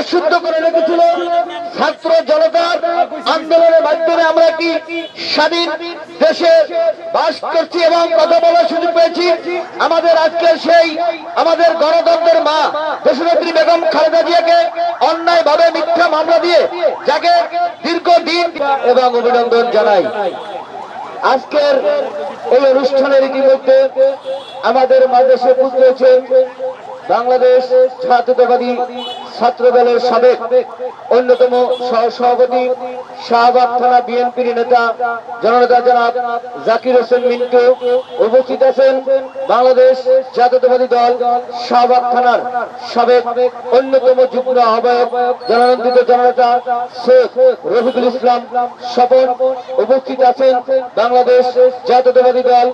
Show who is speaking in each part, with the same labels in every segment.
Speaker 1: শ্বাসরুদ্ধ করে রেখেছিল। ছাত্র জনতার আন্দোলনের মাধ্যমে আমরা কি স্বাধীন দেশে বাস করছি এবং কথা বলার সুযোগ পেয়েছি? আমাদের আজকের সেই আমাদের গণতন্ত্রের মা দেশনেত্রী বেগম খালেদা জিয়াকে অন্যায় ভাবে মিথ্যা মামলা দিয়ে যাকে দীর্ঘদিন এবং অভিনন্দন জানাই। আজকের এই অনুষ্ঠানের ইতিমধ্যে আমাদের মাঝে পুজেছেন বাংলাদেশ জাতীয়তাবাদী ছাত্র দলের সাবেক অন্যতম সহসভাপতি শাহবাগ থানা বিএনপির নেতা জননেতা জনাব জাকির হোসেন মিন্টু উপস্থিত আছেন বাংলাদেশ জাতীয়তাবাদী দল শাহবাগ থানার সাবেক অন্যতম যুগ্ম আহ্বায়ক জননন্দিত জননেতা শেখ রফিকুল ইসলাম স্বপন উপস্থিত আছেন বাংলাদেশ জাতীয়তাবাদী দল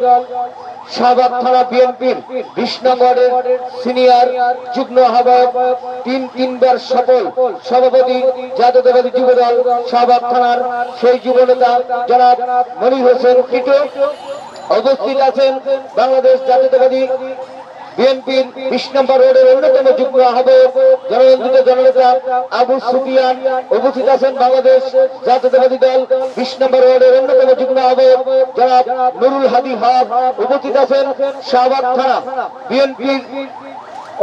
Speaker 1: শাহবাগ থানা বিএনপির বিষ্ণুগড়ের সিনিয়র যুগ্ম আহ্বায়ক তিন তিনবার সফল সভাপতি জাতীয়তাবাদী যুবদল শাহবাগ থানার সেই যুবনেতা জনাব মনির হোসেন কিটো উপস্থিত আছেন বাংলাদেশ জাতীয়তাবাদী বিএনপির বিশ নম্বর রোডের অন্যতম যুগ্ম আহ্বায়ক জনরঞ্জিত জননেতা আবু সুফিয়ান উপস্থিত আছেন বাংলাদেশ জাতীয়তাবাদী দল। বিশ নম্বর রোডের অন্যতম যুগ্ম আহ্বায়ক জনাব নুরুল হাদি হক উপস্থিত আছেন শাহবাগ থানা। বিএনপির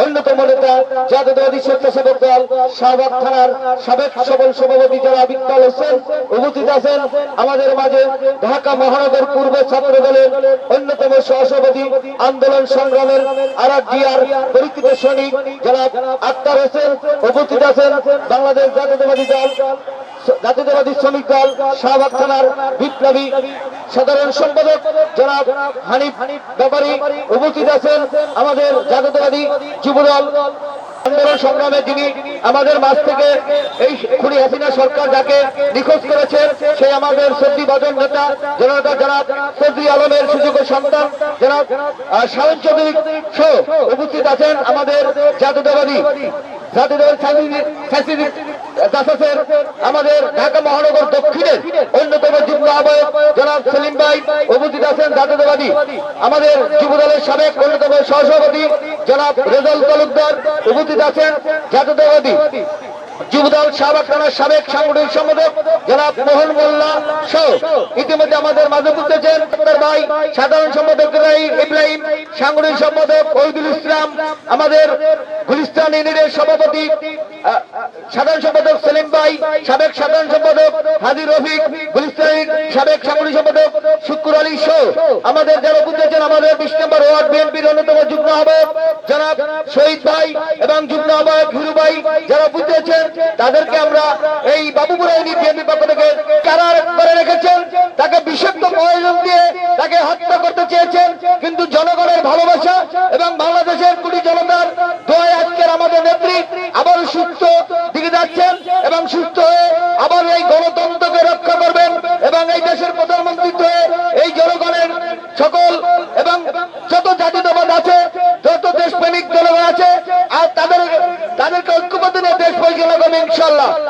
Speaker 1: অন্যতম নেতা জাতীয়তাবাদী স্বেচ্ছাসেবক দল, শাহবাগ থানার সাবেক সফল সভাপতি জনাব ইকবাল হোসেন উপস্থিত আছেন, আমাদের মাঝে ঢাকা মহানগর পূর্ব ছাত্র দলের অন্যতম সহসভাপতি আন্দোলন সংগ্রামের আর জিয়ার পরিচিত সৈনিক জনাব আক্তার হোসেন উপস্থিত আছেন, বাংলাদেশ জাতীয়তাবাদী দল জাতীয়তাবাদী শ্রমিক দল শাহবাগ থানার বিপ্লবী সাধারণ সম্পাদক জনাব হানিফ ব্যাপারী উপস্থিত আছেন আমাদের জাতীয়তাবাদী যুবদল। আন্দোলন সংগ্রামে যিনি আমাদের মাঝ থেকে এই খুনি হাসিনা সরকার যাকে নিখোঁজ করেছে সেই আমাদের সর্দি বাদন নেতা জনতা জনাব সর্দি আলমের সুযোগ্য সন্তান জনাব আহ, চৌধুরী সহ উপস্থিত আছেন আমাদের জাতীয়তাবাদী জাতীয়তাবাদী দাসের আমাদের ঢাকা মহানগর দক্ষিণের অন্যতম যুগ্ম আহ্বায়ক জনাব সেলিম ভাই, উপস্থিত আছেন জাতীয়তাবাদী। আমাদের যুবদলের সাবেক অন্যতম সহসভাপতি জনাব রেজাল তালুকদার, উপস্থিত আছেন জাতীয়তাবাদী। যুবদল শাহবাগ থানার সাবেক সাংগঠনিক সম্পাদক জনাব মোহন মোল্লা সহ ইতিমধ্যে আমাদের মাঝে বুঝতেছেন ভাই সাধারণ সম্পাদক ইব্রাহিম, সাংগঠনিক সম্পাদক ওহিদুল ইসলাম, আমাদের গুলিস্তান ইউনিটের সভাপতি সাধারণ সম্পাদক সেলিম ভাই, সাবেক সাধারণ সম্পাদক হাজির রফিক, গুলিস্তান সাবেক সাংগঠনিক সম্পাদক শুক্র আলী সহ আমাদের যারা বুঝতেছেন আমাদের বিশ নম্বর ওয়ার্ড বিএনপির অন্যতম যুগ্ম আহ্বায়ক জনাব শহীদ ভাই এবং যুগ্ম আহ্বায়ক হিরু ভাই তাদেরকে আমরা এই বাবুপুরা ইউনি বিএনপি পক্ষ থেকে কারার করে রেখেছেন। তাকে বিষাক্ত প্রয়োজন দিয়ে তাকে হত্যা করতে চেয়েছেন। কিন্তু জনগণের ভালোবাসা এবং বাংলাদেশের কোটি জনতার দোয়ায় আজকের আমাদের নেত্রী আবার সুস্থ দিকে যাচ্ছেন এবং সুস্থ হয়ে আবার এই গণতন্ত্রকে রক্ষা করবেন এবং এই দেশের প্রধানমন্ত্রী হয়ে এই জনগণের সকল এবং যত জাতীয়তাবাদ আছে, যত দেশপ্রেমিক জনগণ আছে, আর তাদের তাদেরকে ঐক্যবদ্ধ দেশ পরিচালনা করবে ইনশাল্লাহ